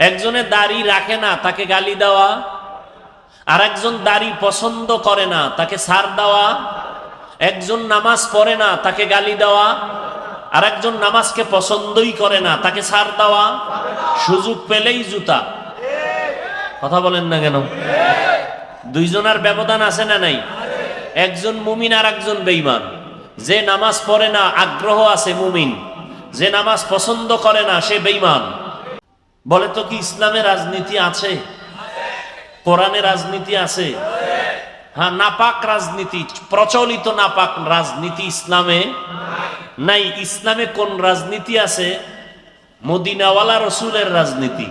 একজনে দাড়ি রাখে না, তাকে গালি দেওয়া। আর একজন দাড়ি পছন্দ করে না, তাকে সার দেওয়া। একজন নামাজ পড়ে না, তাকে গালি দেওয়া। আর একজন নামাজকে পছন্দই করে না, তাকে সার দেওয়া। সুযোগ পেলেই জুতা। কথা বলেন না কেন? দুইজনের ব্যবধান আছে না নাই? একজন মুমিন আর একজন বেইমান যে নামাজ পড়ে না, আগ্রহ আছে মুমিন। যে নামাজ পছন্দ করে না, সে বেইমান বলে তো কি ইসলামে রাজনীতি আছে? কোরআনে রাজনীতি আছে? হ্যাঁ নাপাক রাজনীতি, প্রচলিত নাপাক রাজনীতি ইসলামে নাই। ইসলামে কোন রাজনীতি আছে? মদিনাওয়ালা রসুলের রাজনীতি।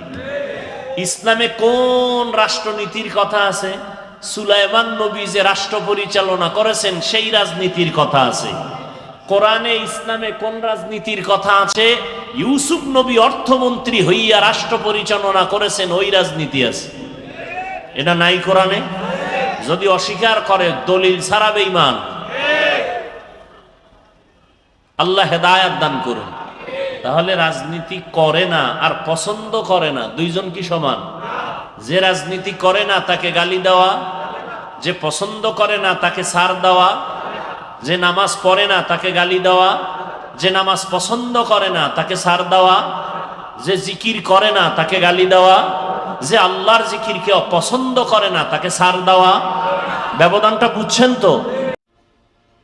ইসলামে কোন রাষ্ট্রনীতির কথা আছে? সুলাইমান নবী যে রাষ্ট্র পরিচালনা করেছেন, সেই রাজনীতির কথা আছে। কোরআনে ইসলামে কোন রাজনীতির কথা আছে? ইউসুফ নবী অর্থমন্ত্রী হইয়া রাষ্ট্র পরিচালনা করেছেন, ওই রাজনীতি আছে। এটা নাই কোরআনে? যদি অস্বীকার করে, দলিল ছাড়া বেঈমান। আল্লাহ হেদায়াত দান করুন। তাহলে রাজনীতি করে না আর পছন্দ করে না, দুইজন কি সমান? যে রাজনীতি করে না, তাকে গালি দেওয়া। যে পছন্দ করে না, তাকে সার দেওয়া। যে নামাজ পড়ে না, তাকে গালি দেওয়া। যে নামাজ পছন্দ করে না তাকে সার দেওয়া যে জিকির করে না তাকে গালি দেওয়া যে আল্লাহর জিকিরকে অপছন্দ করে না তাকে সার দেওয়া ব্যবধানটা বুঝছেন তো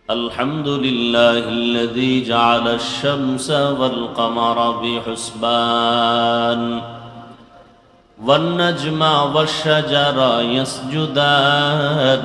الحمد لله الذي جعل الشمس والقمر بحسبان والنجم والشجر يسجدان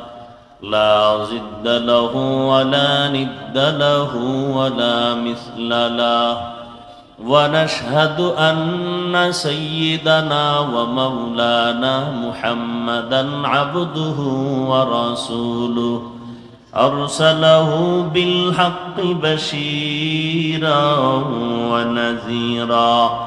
لا ضد له ولا ند له ولا مثل له ونشهد أن سيدنا ومولانا محمدا عبده ورسوله أرسله بالحق بشيرا ونذيرا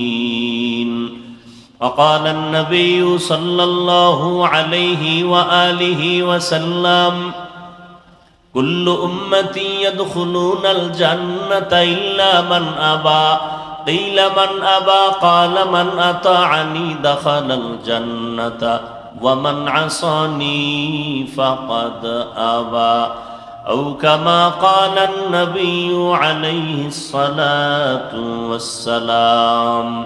وقال النبي صلى الله عليه وآله وسلم كل أمتي يدخلون الجنة إلا من أبى. قيل من أبى؟ قال من أطاعني دخل الجنة ومن عصاني فقد أبى. أو كما قال النبي عليه الصلاة والسلام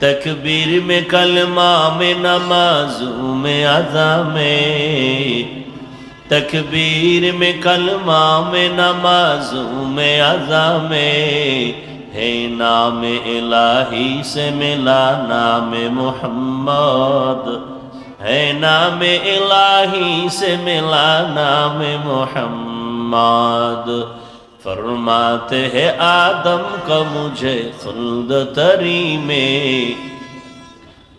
تکبیر میں کلمہ میں نمازوں میں ادا میں تکبیر میں کلمہ میں نمازوں میں ادا میں ہے نام الہی سے ملا نام محمد ہے نام الہی سے ملا نام محمد फरमाते हैं आदम का मुझे खुल्द तरी में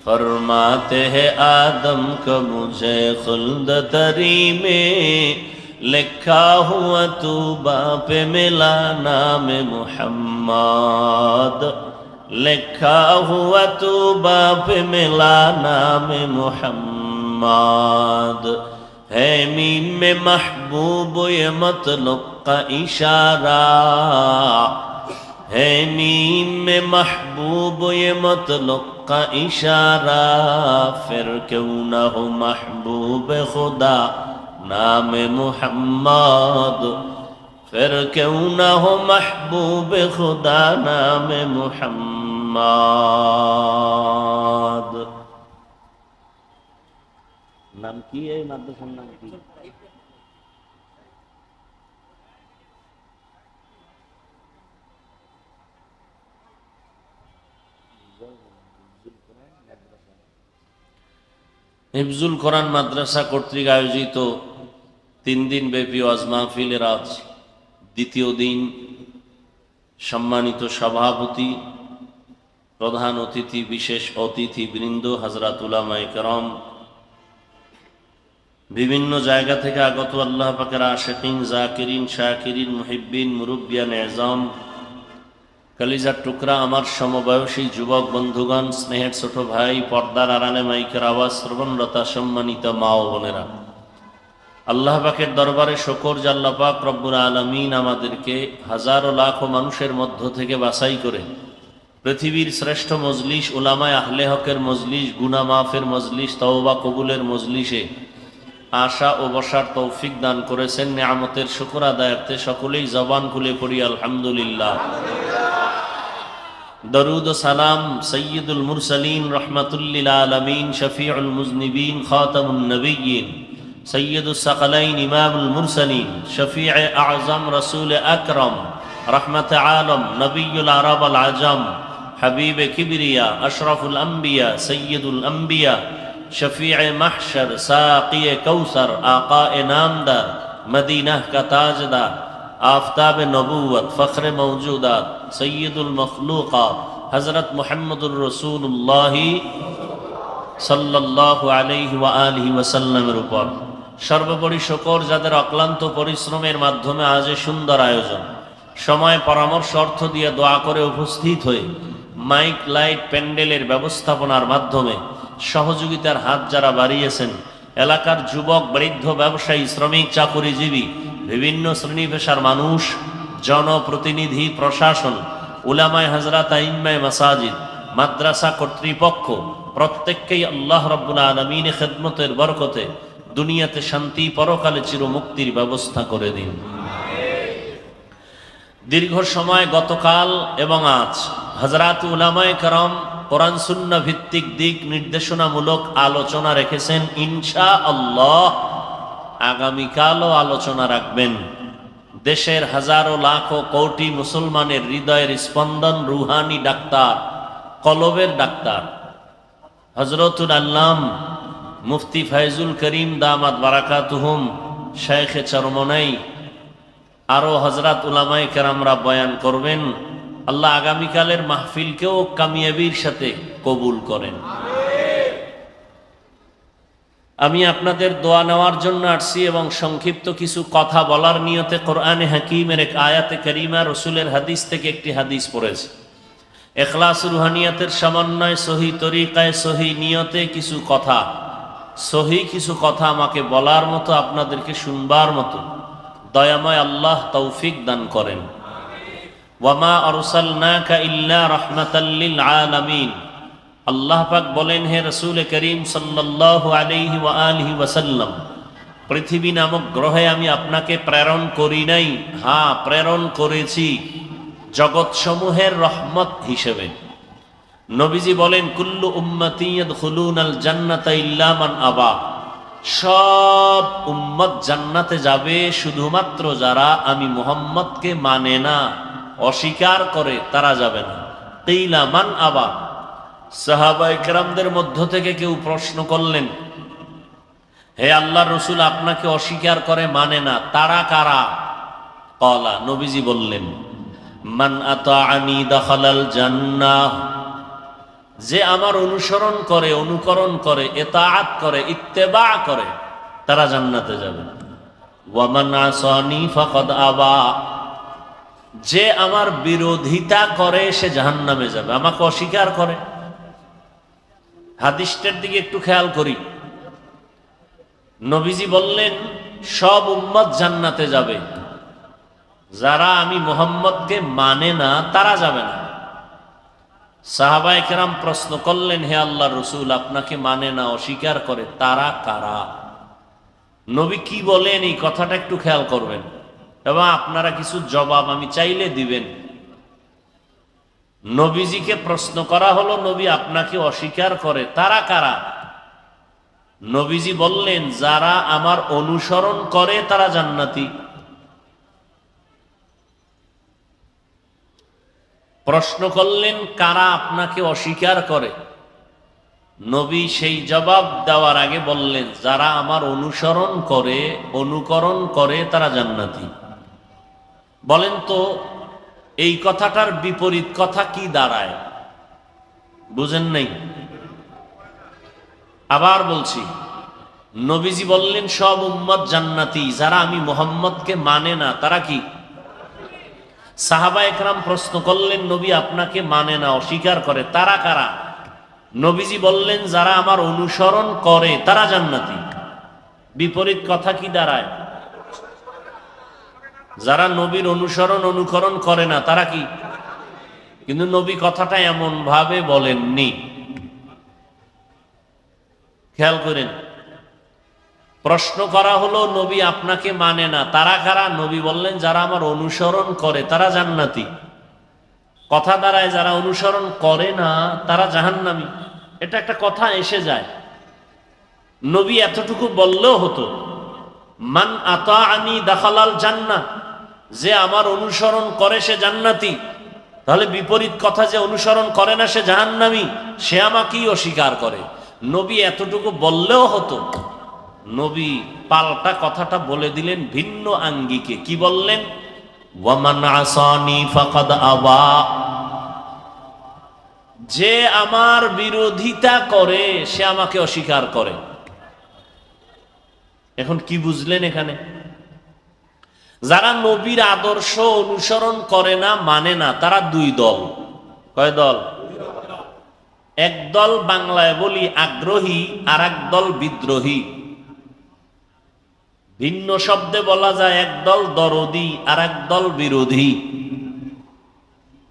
फरमाते हैं आदम का मुझे खुल्द तरी में लिखा हुआ तू बाप मिला नाम मुहम्मद लिखा हुआ तू बाप मिला नाम मुहम्मद है मीम में महबूब ये मतलब का इशारा है मीम में महबूब ये मतलब का इशारा फिर क्यों न हो महबूब खुदा नाम मुहम्मद फिर क्यों न हो महबूब खुदा नाम मुहम्मद নাম কি এই মাদ্রাসার নাম কি হিফজুল কোরআন মাদ্রাসা কর্তৃক আয়োজিত তিন দিন ব্যাপী ওয়াজ মাহফিলের আজ দ্বিতীয় দিন সম্মানিত সভাপতি, প্রধান অতিথি, বিশেষ অতিথি বৃন্দ হাজরাত উলামাই করম, বিভিন্ন জায়গা থেকে আগত আল্লাহ পাকের আশেকিন, জাকিরিন, শাকিরিন, মুহিব্বিন, মুরব্বিয়ান, এজম কালিজার টুকরা আমার সমবয়সী যুবক বন্ধুগণ, স্নেহের ছোট ভাই, পর্দার আড়ালে মাইকের আওয়াজ শ্রবণরতা সম্মানিত মা ও বোনেরা। আল্লাহ পাকের দরবারে শকর জাল্লাপাক রব্বুর আলমিন আমাদেরকে হাজারো লাখো মানুষের মধ্য থেকে বাছাই করে পৃথিবীর শ্রেষ্ঠ মজলিস, উলামায় আহলে হকের মজলিস গুনা মাফের মজলিস, তওবা কবুলের মজলিসে আশা ও বসার তৌফিক দান করেছেন। নিয়ামতের শুকর আদায়ার্থে সকলেই জবান খুলে পড়ি, আলহামদুলিল্লাহ। দরুদ ও সালাম সৈয়দুল মুরসালিন রহমাতুল্লিল আলমিন শফিউল মুজনিবিন খাতামুল নবীন সৈয়দুল সাকালাইন ইমামুল মুরসালিন শফি আজম রসুল আকরম রহমত আলম নবীল আরব আল আজম হাবিব কিবরিয়া আশরফুল আম্বিয়া সৈয়দুল আম্বিয়া শফি মাহশর সাকিয়ে কৌসর আকা নামদার মদিনাহ কা তাজদার آفتاب نبوت فخر موجودات سید المخلوقات حضرت محمد الرسول اللہ صلی اللہ علیہ وآلہ وسلم উপর। সর্বোপরি শকর যাদের অক্লান্ত পরিশ্রমের মাধ্যমে আজ সুন্দর আয়োজন। সময় পরামর্শ অর্থ দিয়ে দোয়া করে উপস্থিত হয়ে মাইক, লাইট, প্যান্ডেলের ব্যবস্থাপনার মাধ্যমে সহযোগিতার হাত যারা বাড়িয়েছেন, এলাকার যুবক, বৃদ্ধ, ব্যবসায়ী, শ্রমিক, চাকুরিজীবী বিভিন্ন শ্রেণি পেশার মানুষ, জনপ্রতিনিধি, প্রশাসন, উলামায় হাজরাত আইম্মায় মাসাজিদ, মাদ্রাসা কর্তৃপক্ষ, প্রত্যেককেই আল্লাহ রব্বুল আলমিনে খেদমতের বরকতে দুনিয়াতে শান্তি পরকালে চির মুক্তির ব্যবস্থা করে দিন। দীর্ঘ সময় গতকাল এবং আজ হজরাত উলামায় করম কোরআন ভিত্তিক দিক নির্দেশনামূলক আলোচনা রেখেছেন ইনশা আল্লাহ আগামীকালও আলোচনা রাখবেন। দেশের হাজারো লাখো কোটি মুসলমানের হৃদয়ের স্পন্দন রুহানি ডাক্তার, কলবের ডাক্তার। হজরতুল আল্লাম মুফতি ফাইজুল করিম দামাত বারাকাতুহুম শেখে চরমনাই আরও হজরত উলামাই কেরামরা বয়ান করবেন, আল্লাহ আগামীকালের মাহফিলকেও কামিয়াবির সাথে কবুল করেন। আমি আপনাদের দোয়া নেওয়ার জন্য আসছি এবং সংক্ষিপ্ত কিছু কথা বলার নিয়তে কোরআনে হাকিমের এক আয়াতে করিমা রসুলের হাদিস থেকে একটি হাদিস পড়েছে। এখলাস রুহানিয়াতের সমন্বয়, সহি তরিকায়, সহি নিয়তে কিছু কথা, সহি কিছু কথা আমাকে বলার মতো, আপনাদেরকে শুনবার মতো। দয়াময় আল্লাহ তৌফিক দান করেন। ওয়ামা আরসালনাকা ইল্লা রাহমাতাল্লিল আলামিন। আল্লাহ পাক বলেন, হে রসুল করিম আলিহি ওয়াসাল্লাম, পৃথিবী নামক গ্রহে আমি আপনাকে প্রেরণ করি নাই। হ্যাঁ প্রেরণ করেছি জগৎসমূহের রহমত হিসেবে। নবীজি বলেন, কুল্লু উম্মতিয়াদ খুলুন আল আবা। সব উম্মত জান্নাতে যাবে শুধুমাত্র যারা আমি মোহাম্মদকে মানে না, অস্বীকার করে, তারা যাবে না। তেইলা আবা। সাহাবা একরামদের মধ্য থেকে কেউ প্রশ্ন করলেন, হে আল্লাহ রসুল, আপনাকে অস্বীকার করে মানে না, তারা কারা? কলা, নবীজি বললেন, মান আতাআনি দাখালাল জান্নাহ যে আমার অনুসরণ করে, অনুকরণ করে এতাআত করে, ইত্তেবা করে, তারা জান্নাতে যাবে। আবা যে আমার বিরোধিতা করে, সে জাহান্নামে যাবে, আমাকে অস্বীকার করে। হাদিসটার দিকে একটু খেয়াল করি। নবীজি বললেন, সব উম্মত জান্নাতে যাবে। যারা আমি মোহাম্মদকে মানে না, তারা যাবে না। সাহাবা একরাম প্রশ্ন করলেন, হে আল্লাহ রসুল, আপনাকে মানে না, অস্বীকার করে, তারা কারা? নবী কি বলেন, এই কথাটা একটু খেয়াল করবেন। এবং আপনারা কিছু জবাব আমি চাইলে দিবেন। নবীজিকে প্রশ্ন করা হলো, নবী আপনাকে অস্বীকার করে, তারা কারা? নবীজি বললেন, যারা আমার অনুসরণ করে, তারা জান্নাতি। প্রশ্ন করলেন, কারা আপনাকে অস্বীকার করে? নবী সেই জবাব দেওয়ার আগে বললেন, যারা আমার অনুসরণ করে, অনুকরণ করে, তারা জান্নাতি। বলেন তো এই কথাটার বিপরীত কথা কি দাঁড়ায়? বুঝেন নাই? আবার বলছি, নবীজি বললেন, সব উম্মত জান্নাতি, যারা আমি মোহাম্মদকে মানে না, তারা কি? সাহাবা একরাম প্রশ্ন করলেন, নবী আপনাকে মানে না, অস্বীকার করে, তারা কারা? নবীজি বললেন, যারা আমার অনুসরণ করে, তারা জান্নাতি। বিপরীত কথা কি দাঁড়ায়? যারা নবীর অনুসরণ অনুকরণ করে না, তারা কি? কিন্তু নবী কথাটা এমন ভাবে বলেননি। খেয়াল করেন, প্রশ্ন করা হলো, নবী আপনাকে মানে না, তারা কারা? নবী বললেন, যারা আমার অনুসরণ করে, তারা জান্নাতি। কথা দ্বারায় যারা অনুসরণ করে না, তারা জাহান্নামি। এটা একটা কথা এসে যায়। নবী এতটুকু বললেও হতো, মান আতা আনি দাখালাল জান্না যে আমার অনুসরণ করে সে জান্নাতি, তাহলে বিপরীত কথা যে অনুসরণ করে না সে জাহান্নামি, সে আমাকেই অস্বীকার করে। নবী এতটুকু বললেও হতো, নবী পাল্টা কথাটা বলে দিলেন ভিন্ন আঙ্গিকে। কি বললেন? ওয়ামান আবা। যে আমার বিরোধিতা করে, সে আমাকে অস্বীকার করে। এখন কি বুঝলেন এখানে? যারা নবীর আদর্শ অনুসরণ করে না মানে না, তারা দুই দল। কয় দল? এক দল বাংলায় বলি আগ্রহী আর এক দল বিদ্রোহী। ভিন্ন শব্দে বলা যায় এক দল দরদি আর এক দল বিরোধী।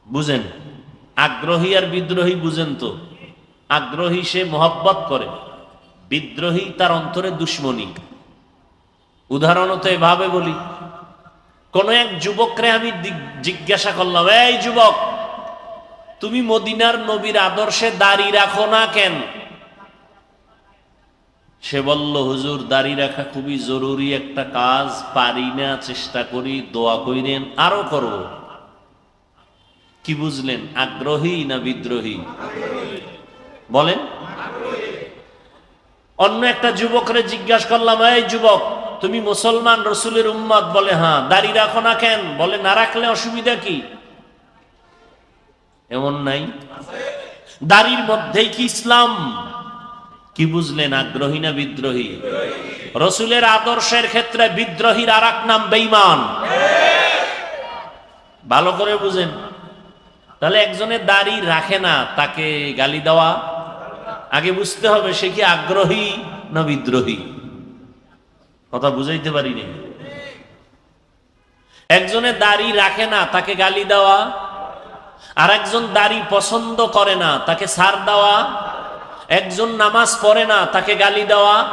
বুঝেন? আগ্রহী আর বিদ্রোহী বুঝেন তো? আগ্রহী সে মোহব্বত করে, বিদ্রোহী তার অন্তরে দুশ্মনী। উদাহরণত এভাবে বলি। কোন এক যুবকরে আমি জিজ্ঞাসা করলাম, এই যুবক, তুমি মদিনার নবীর আদর্শে দাড়ি রাখো না কেন? সে বলল, হুজুর, দাড়ি রাখা খুবই জরুরি একটা কাজ, পারি না, চেষ্টা করি, দোয়া কইরেন, আরও করব। কি বুঝলেন? আগ্রহী না বিদ্রোহী? বলেন। অন্য একটা যুবকরে জিজ্ঞাসা করলাম, এই যুবক তুমি মুসলমান রসুলের উম্মত, বলে হ্যাঁ। দাড়ি রাখো না কেন? বলে, না রাখলে অসুবিধা কি? এমন নাই? দাড়ির মধ্যেই কি ইসলাম? কি বুঝলেন আগ্রহী না বিদ্রোহী? রসুলের আদর্শের ক্ষেত্রে বিদ্রোহীর আর নাম বেইমান ভালো করে বুঝেন। তাহলে একজনের দাড়ি রাখে না, তাকে গালি দেওয়া? আগে বুঝতে হবে সে কি আগ্রহী না বিদ্রোহী? কথা বুঝাইতে পারিনি। একজনের দাড়ি রাখে না, তাকে গালি দেওয়া। আর একজন দাড়ি পছন্দ করে না, তাকে সার দেওয়া। একজন নামাজ পড়ে না, তাকে গালি দেওয়া।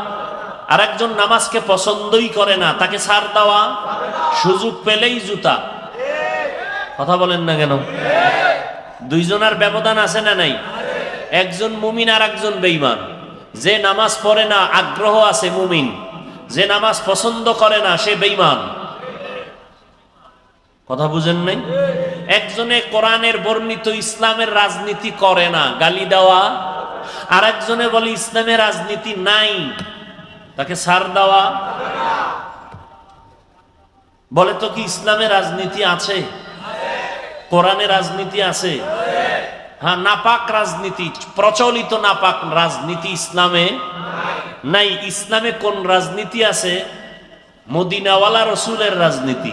আর একজন নামাজকে পছন্দই করে না, তাকে সার দেওয়া। সুযোগ পেলেই জুতা। কথা বলেন না কেন? দুইজনের ব্যবধান আছে না নাই? একজন মুমিন আর একজন বেইমান যে নামাজ পড়ে না, আগ্রহ আছে মুমিন। যে নামাজ পছন্দ করে না, সে বেইমান কথা বুঝেন নাই? একজনে কোরআনের বর্ণিত ইসলামের রাজনীতি করে না, গালি দেওয়া। আর একজনে বলে, ইসলামের রাজনীতি নাই, তাকে সার দেওয়া। বলে তো কি ইসলামের রাজনীতি আছে? কোরআনে রাজনীতি আছে? হ্যাঁ নাপাক রাজনীতি, প্রচলিত নাপাক রাজনীতি ইসলামে নাই। ইসলামে কোন রাজনীতি আছে? মদিনাওয়ালা রসুলের রাজনীতি।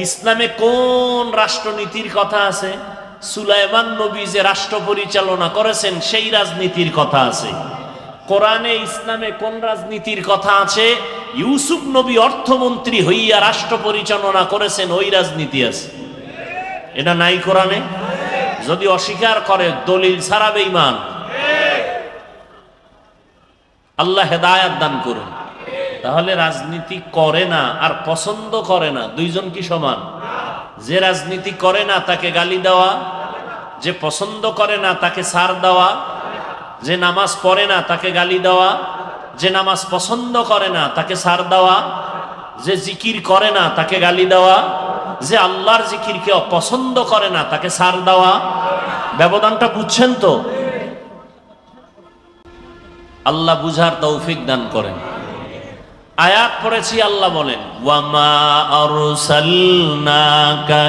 ইসলামে কোন রাষ্ট্রনীতির কথা আছে? সুলাইমান নবী যে রাষ্ট্র পরিচালনা করেছেন, সেই রাজনীতির কথা আছে। কোরআনে ইসলামে কোন রাজনীতির কথা আছে? ইউসুফ নবী অর্থমন্ত্রী হইয়া রাষ্ট্র পরিচালনা করেছেন, ওই রাজনীতি আছে। এটা নাই কোরআনে? যদি অস্বীকার করে, দলিল ছাড়া বেঈমান। আল্লাহ হেদায়াত দান করুন। তাহলে রাজনীতি করে না আর পছন্দ করে না, দুইজন কি সমান? যে রাজনীতি করে না, তাকে গালি দেওয়া। যে পছন্দ করে না, তাকে সার দেওয়া। যে নামাজ পড়ে না, তাকে গালি দেওয়া। যে নামাজ পছন্দ করে না, তাকে সার দেওয়া। যে জিকির করে না, তাকে গালি দেওয়া। যে আল্লাহর জিকিরকে অপছন্দ করে না, তাকে সার দেওয়া ব্যবধানটা বুঝছেন তো? আল্লাহ বুঝার তৌফিক দান করেন। আয়াত পড়েছি, আল্লাহ বলেন, ওয়ামা আরসালনাকা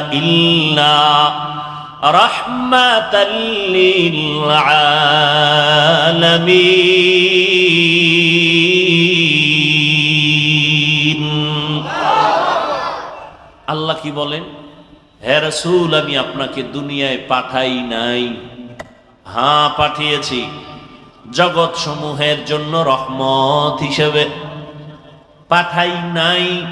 আল্লাহ কি বলেন? হে রসুল, আমি আপনাকে দুনিয়ায় পাঠাই নাই। হ্যাঁ পাঠিয়েছি। জগৎ সমূহের জন্য রহমত হিসেবে। পাঠাই নাই।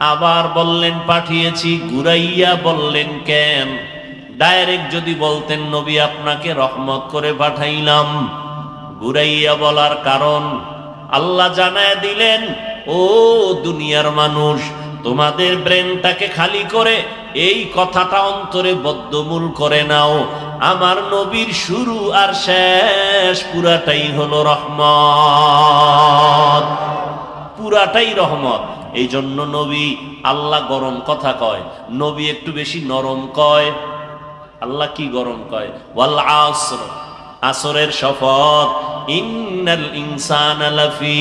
আবার বললেন, পাঠিয়েছি। গুরাইয়া বললেন, কেন? ডাইরেক্ট যদি বলতেন, নবী আপনাকে রহমত করে পাঠাইলাম। গুরাইয়া বলার কারণ আল্লাহ জানায় দিলেন, ও দুনিয়ার মানুষ তোমাদের ব্রেনটাকে খালি করে এই কথাটা অন্তরে বদ্ধমূল করে নাও। আমার নবীর শুরু আর শেষ পুরাটাই হলো রহমত। পুরাটাই রহমত। এই জন্য নবী আল্লাহ গরম কথা কয়, নবী একটু বেশি নরম কয়। আল্লাহ কি গরম কয়? ওয়াল আসর। আসরের শপথ। ইন্নাল ইনসান লাফি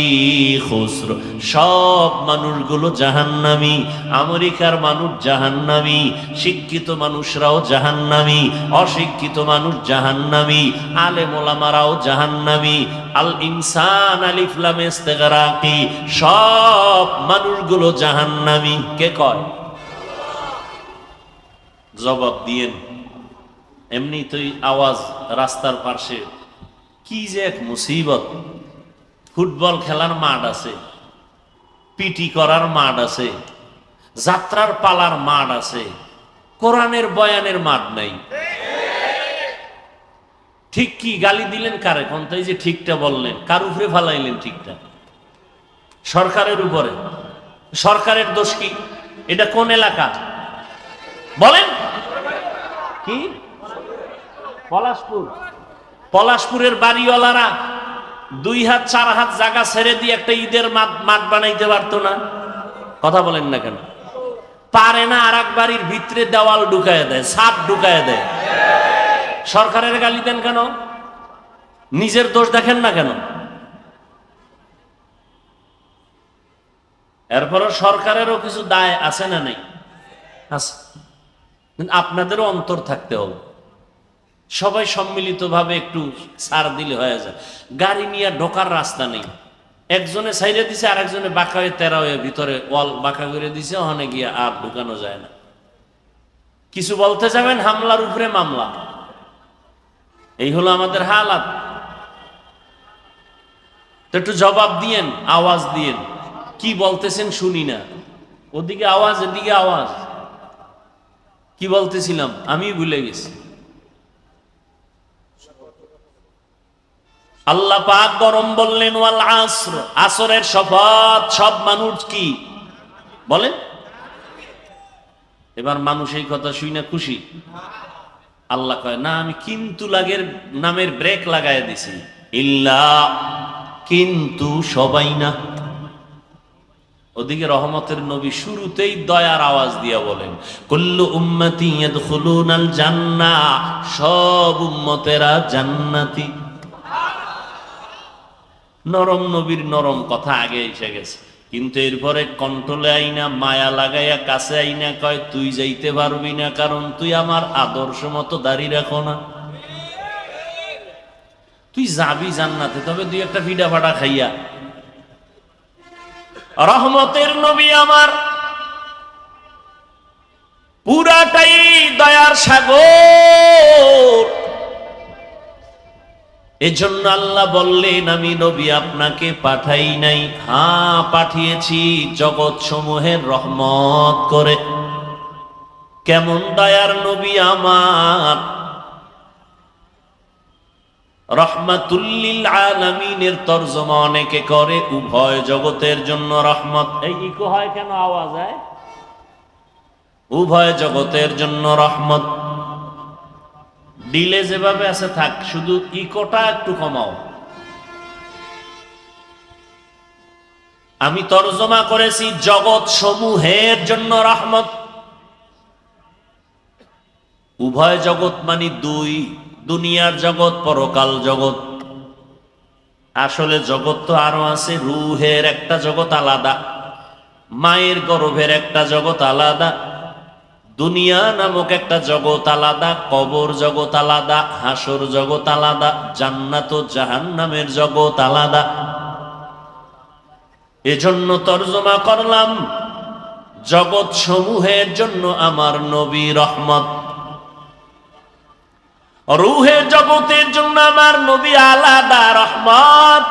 খুসর। সব মানুষগুলো জাহান্নামী, আমেরিকার মানুষ জাহান্নামী, শিক্ষিত মানুষরাও জাহান্নামী, অশিক্ষিত মানুষ জাহান্নামী, আলেম ওলামারাও জাহান্নামী, আল ইনসান আলিফলাম ইস্তেগরাকি, সব মানুষগুলো জাহান্নামী। কে কয়? জবাব দিয়েন। এমনি তুই আওয়াজ রাস্তার পাশে কি যে এক মুসিবত। ফুটবল খেলার মাঠ আছে, পিটি করার মাঠ আছে, যাত্রার পালার মাঠ আছে, কোরআনের বয়ানের মাঠ নাই। ঠিক কি গালি দিলেন কারে? কোন তাই যে ঠিকটা বললেন, কার উপরে ফালাইলেন ঠিকটা? সরকারের উপরে। সরকারের দোষ কি? এটা কোন এলাকা? বলেন। কি? পলাশপুর। পলাশপুরের বাড়িওয়ালারা দুই হাত, চার হাত জায়গা ছেড়ে দিয়ে একটা ঈদের মাঠ বানাইতে পারতো না। কথা বলেন না কেন? পারে না আর এক বাড়ির ভিতরে দেওয়াল ঢুকায় দেয় সাপ ঢুকায় দেয়। সরকারের গালি দেন কেন? নিজের দোষ দেখেন না কেন? এরপরও সরকারেরও কিছু দায় আছে না নেই? আছে। আপনাদেরও অন্তর থাকতে হবে। সবাই সম্মিলিতভাবে একটু সার দিলে হয়ে যায়। গাড়ি নিয়ে ঢোকার রাস্তা নেই। একজনে সাইডে দিছে আর একজনে বাঁকা হয়ে তেরা হয়ে ভিতরে ওয়াল বাঁকা করে দিছে, ওখানে গিয়ে আর ঢুকানো যায় না। কিছু বলতে যাবেন? হামলার উপরে মামলা। এই হলো আমাদের হালাত। তো একটু জবাব দিয়েন, আওয়াজ দিয়েন। কি বলতেছেন শুনি না। ওদিকে আওয়াজ, এদিকে আওয়াজ। কি বলতেছিলাম? আমি ভুলে গেছি। আল্লাহ পাক গরম বললেন, ওয়াল আসর, আসরের শপথ সব মানুষ কি? বলেন এবার মানুষ এই কথা শুই না খুশি। আল্লাহ কয়, না, আমি কিন্তু লাগের নামের ব্রেক লাগাই দিছি। ইল্লা, কিন্তু সবাই না। ওদিকে রহমতের নবী শুরুতেই দয়ার আওয়াজ দিয়া বলেন, কুল্লু উম্মতি ইয়াদখুলুনাল জান্নাহ, সব উম্মতেরা জান্নাতি। নরম নবীর নরম কথা আগে এসে গেছে। কিন্তু এরপরে কন্ট্রোলে আইনা, মায়া লাগাইয়া কাছে আইনা কয়, তুই যাইতে পারবি না, কারণ তুই আমার আদর্শ মতো দাঁড়িয়ে রাখো না। তুই যাবি জান্নাতে, তবে দুই একটা ভিডা ফাটা খাইয়া। রহমতের নবী আমার পুরাটাই দয়ার সাগর। এজন্য আল্লাহ বললেন, আমি নবী আপনাকে পাঠাই নাই। হ্যাঁ পাঠিয়েছি জগৎ সমূহের রহমত করে। কেমন দয়ার নবী আমার। রহমাতুল্লিল আলামিনের তর্জমা অনেকে করে, উভয় জগতের জন্য রহমত। এই হয় কেন আওয়াজ উভয় জগতের জন্য রহমত। ডিলে যেভাবে আছে, থাক, শুধু ইকোটা একটু কমাও। আমি তর্জমা করেছি জগৎ সমূহের জন্য রহমত। উভয় জগৎ মানে দুই, দুনিয়ার জগৎ, পরকাল জগৎ। আসলে জগৎ তো আরও আছে, রুহের একটা জগৎ আলাদা, মায়ের গর্ভের একটা জগৎ আলাদা দুনিয়া নামক একটা জগৎ আলাদা, কবর জগৎ আলাদা, হাসর জগৎ আলাদা, জান্নাত জাহান নামের জগৎ আলাদা। এজন্য তর্জমা করলাম, জগৎ সমূহের জন্য আমার নবী রহমত। রুহের জগতের জন্য আমার নবী আলাদা রহমত।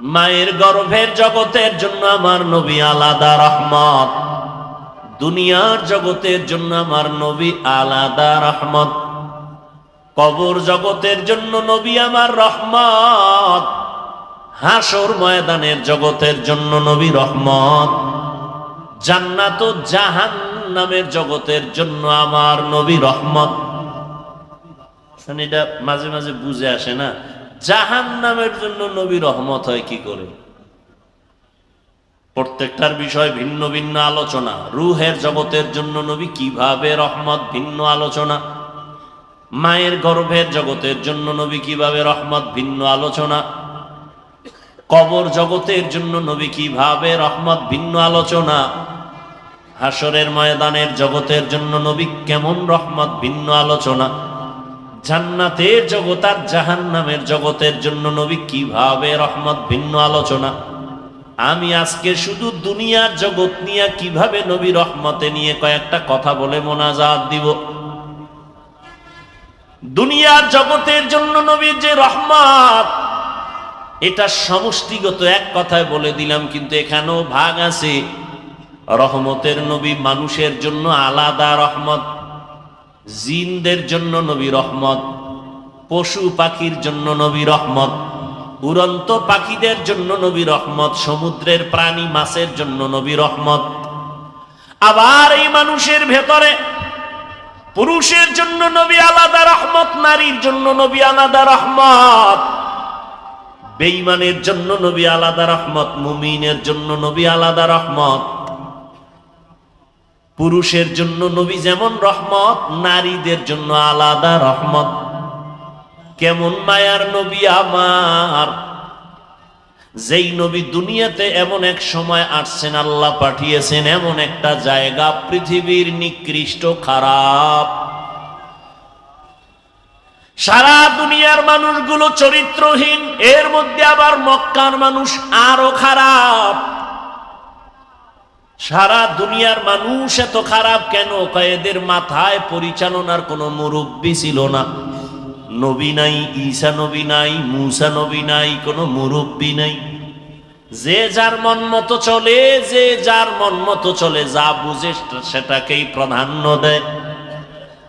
মায়ের গর্ভের জগতের জন্য আমার নবী আলাদা রহমত। দুনিয়ার জগতের জন্য আমার নবী আলাদা রহমত। কবর জগতের জন্য নবী আমার রহমত। হাসর ময়দানের জগতের জন্য নবী রহমত। জান্নাত জাহান নামের জগতের জন্য আমার নবী রহমত। এটা মাঝে মাঝে বুঝে আসে না। জাহান নামের জন্য নবী রহমত হয় কি করে? প্রত্যেকটার বিষয় ভিন্ন ভিন্ন আলোচনা। রুহের জগতের জন্য নবী কীভাবে রহমত, ভিন্ন আলোচনা? মায়ের গর্ভের জগতের জন্য নবী কীভাবে রহমত, ভিন্ন আলোচনা? কবর জগতের জন্য নবী কীভাবে রহমত, ভিন্ন আলোচনা? হাসরের ময়দানের জগতের জন্য নবী কেমন রহমত, ভিন্ন আলোচনা? জান্নাতের জগৎ আর জাহান্নামের জগতের জন্য নবী কীভাবে রহমত, ভিন্ন আলোচনা? আমি আজকে শুধু দুনিয়ার জগৎ নিয়ে কীভাবে নবী রহমতে নিয়ে কয়েকটা কথা বলে মোনাজাত দিব? দুনিয়ার জগতের জন্য নবীর যে রহমত, এটা সমষ্টিগত এক কথায় বলে দিলাম, কিন্তু এখানেও ভাগ আছে। রহমতের নবী মানুষের জন্য আলাদা রহমত, জিনদের জন্য নবী রহমত, পশু পাখির জন্য নবী রহমত। উড়ন্ত পাখিদের জন্য নবী রহমত, সমুদ্রের প্রাণী মাছের জন্য নবী রহমত। আবার এই মানুষের ভেতরে পুরুষের জন্য নবী আলাদা রহমত, নারীর জন্য নবী আলাদা রহমত। বেঈমানের জন্য নবী আলাদা রহমত, মুমিনের জন্য নবী আলাদা রহমত। পুরুষের জন্য নবী যেমন রহমত, নারীদের জন্য আলাদা রহমত। কেমন মায়ার নবী আমার? যেই নবী দুনিয়াতে এমন এক সময় আসছেন, আল্লাহ পাঠিয়েছেন এমন একটা জায়গা, পৃথিবীর নিকৃষ্ট খারাপ। সারা দুনিয়ার মানুষগুলো চরিত্রহীন, এর মধ্যে আবার মক্কার মানুষ আরও খারাপ। সারা দুনিয়ার মানুষ এত খারাপ কেন? কয়েদের মাথায় পরিচালনার কোনো মুরব্বী ছিল না। নবী নাই ঈশা নবী নাই, মুসা নবী নাই, কোনো মুরব্বী নাই। যে যার মন মতো চলে, যে যার মন মতো চলে, যা বুঝে সেটাকেই প্রাধান্য দেয়।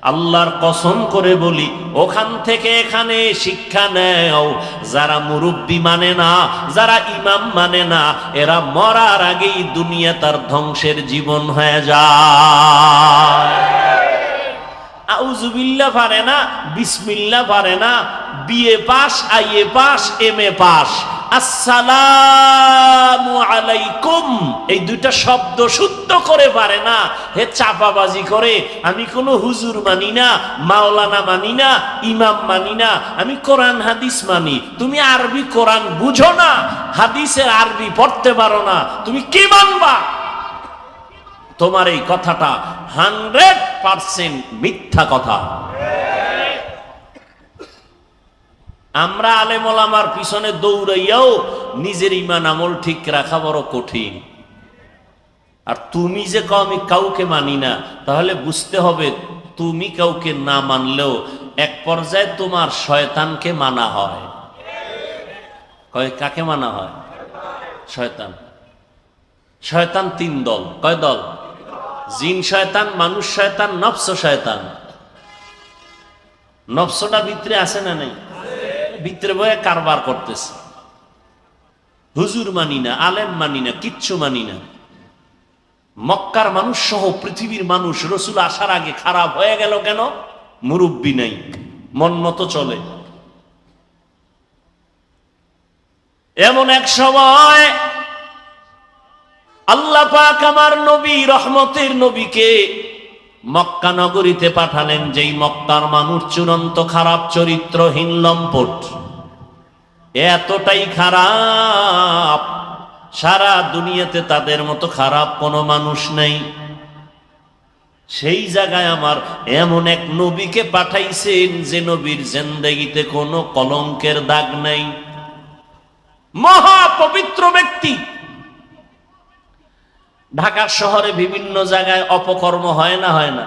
আল্লাহর কসম করে বলি, ওখান থেকে এখানে শিক্ষা নেও। যারা মুরব্বী মানে না, যারা ইমাম মানে না, এরা মরার আগেই দুনিয়া তার ধ্বংসের জীবন হয়ে যায়। নাউজুবিল্লা পারে না বিসমিল্লা পারে না। BA pass, IA pass M A pass. আসসালামু আলাইকুম। এই দুইটা শব্দ শুদ্ধ করে পারে না, হে চাপাবাজি করে। আমি কোনো হুজুর মানি না, মাওলানা মানি না, ইমাম মানি না, আমি কোরআন, হাদিস মানি। তুমি আরবি কোরআন বুঝো না হাদিসের আরবি পড়তে পারো না। তুমি কি মানবা? তোমার এই কথাটা হান্ড্রেড পার্সেন্ট মিথ্যা কথা। আমরা আলেমল আমার পিছনে দৌড়াইয়াও নিজের ইমান আমল ঠিক রাখা বড় কঠিন। আর তুমি যে কও আমি কাউকে মানি না, তাহলে বুঝতে হবে তুমি কাউকে না মানলেও এক পর্যায়ে তোমার শয়তানকে মানা হয়। কয়, কাকে মানা হয়? শয়তান। শয়তান তিন দল। কয় দল? জিন শয়তান, মানুষ শয়তান, নফস শয়তান। নফসটা ভিতরে আছে না নেই? ভিতরে বয়ে কারবার করতেছে। হুজুর মানি না, আলেম মানি না, কিচ্ছু মানি না। মক্কার মানুষ সহ পৃথিবীর মানুষ, রসুল আসার আগে খারাপ হয়ে গেল কেন? মুরব্বী নাই, মন মতো চলে। এমন এক সময় আল্লাহ পাক আমার নবী, রহমতের নবীকে মক্কা নগরীতে পাঠালেন, যেই মক্কার মানুষ চূড়ান্ত খারাপ চরিত্রহীন লম্পট। এতটাই খারাপ, সারা দুনিয়াতে তাদের মতো খারাপ কোনো মানুষ নেই। সেই জায়গায় আমার এমন এক নবীকে পাঠাইছেন, যে নবীর জেন্দেগিতে কোনো কলঙ্কের দাগ নেই। মহা পবিত্র ব্যক্তি। ঢাকা শহরে বিভিন্ন জায়গায় অপকর্ম হয় না হয় না।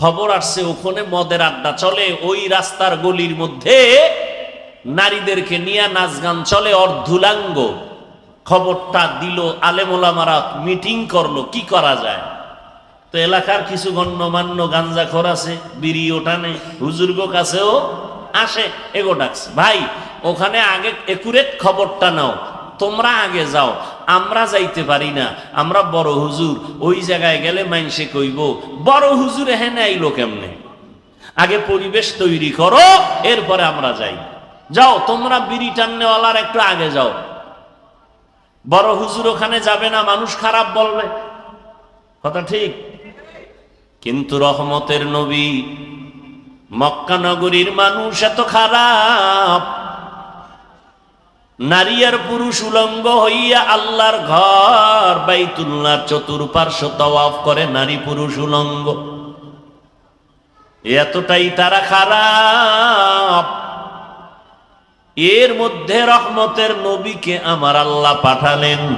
খবর আসছে, ওখানে মদের আড্ডা চলে, ওই রাস্তার গলির মধ্যে নারীদেরকে নিয়ে নাচ গান চলে, অর্ধুলাঙ্গ। খবরটা দিল আলেমোলামারা মিটিং করল, কি করা যায়? তো এলাকার কিছু গণ্যমান্য গাঞ্জা খর আছে বিড়ি ওঠানে হুজুর্গ কাছেও আসে, এগো ডাকছে। ভাই, ওখানে আগে একুরেট খবরটা নাও। তোমরা আগে যাও, আমরা যাইতে পারি না, আমরা বড় হুজুর, ওই জায়গায় গেলে মাইনসে কইব, বড় হুজুর এখানে আইলো কেমনে? আগে পরিবেশ তৈরি করো, এরপরে আমরা যাই। যাও, তোমরা বিড়ি টান্নেওয়ালার একটু আগে যাও। বড় হুজুর ওখানে যাবে না, মানুষ খারাপ বলবে। কথা ঠিক? কিন্তু রহমতের নবী মক্কা নগরীর মানুষ এত খারাপ। নারী আর পুরুষ উলঙ্গ হইয়া আল্লাহর ঘর বাইতুল্লাহর চতুর্পার্শ্ব তওয়াফ করে নারী পুরুষ উলঙ্গ। এতটাই তারা খারাপ। এর মধ্যে রহমতের নবীকে আমার আল্লাহ পাঠালেন।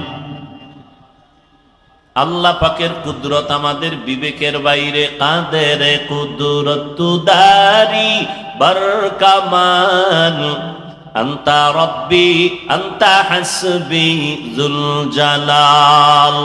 আল্লাহ পাকের কুদরত আমাদের বিবেকের বাইরে। কাদের কুদরত দারি বরকামান আন্তা রব্বি আন্তা হাসবি জুল জালাল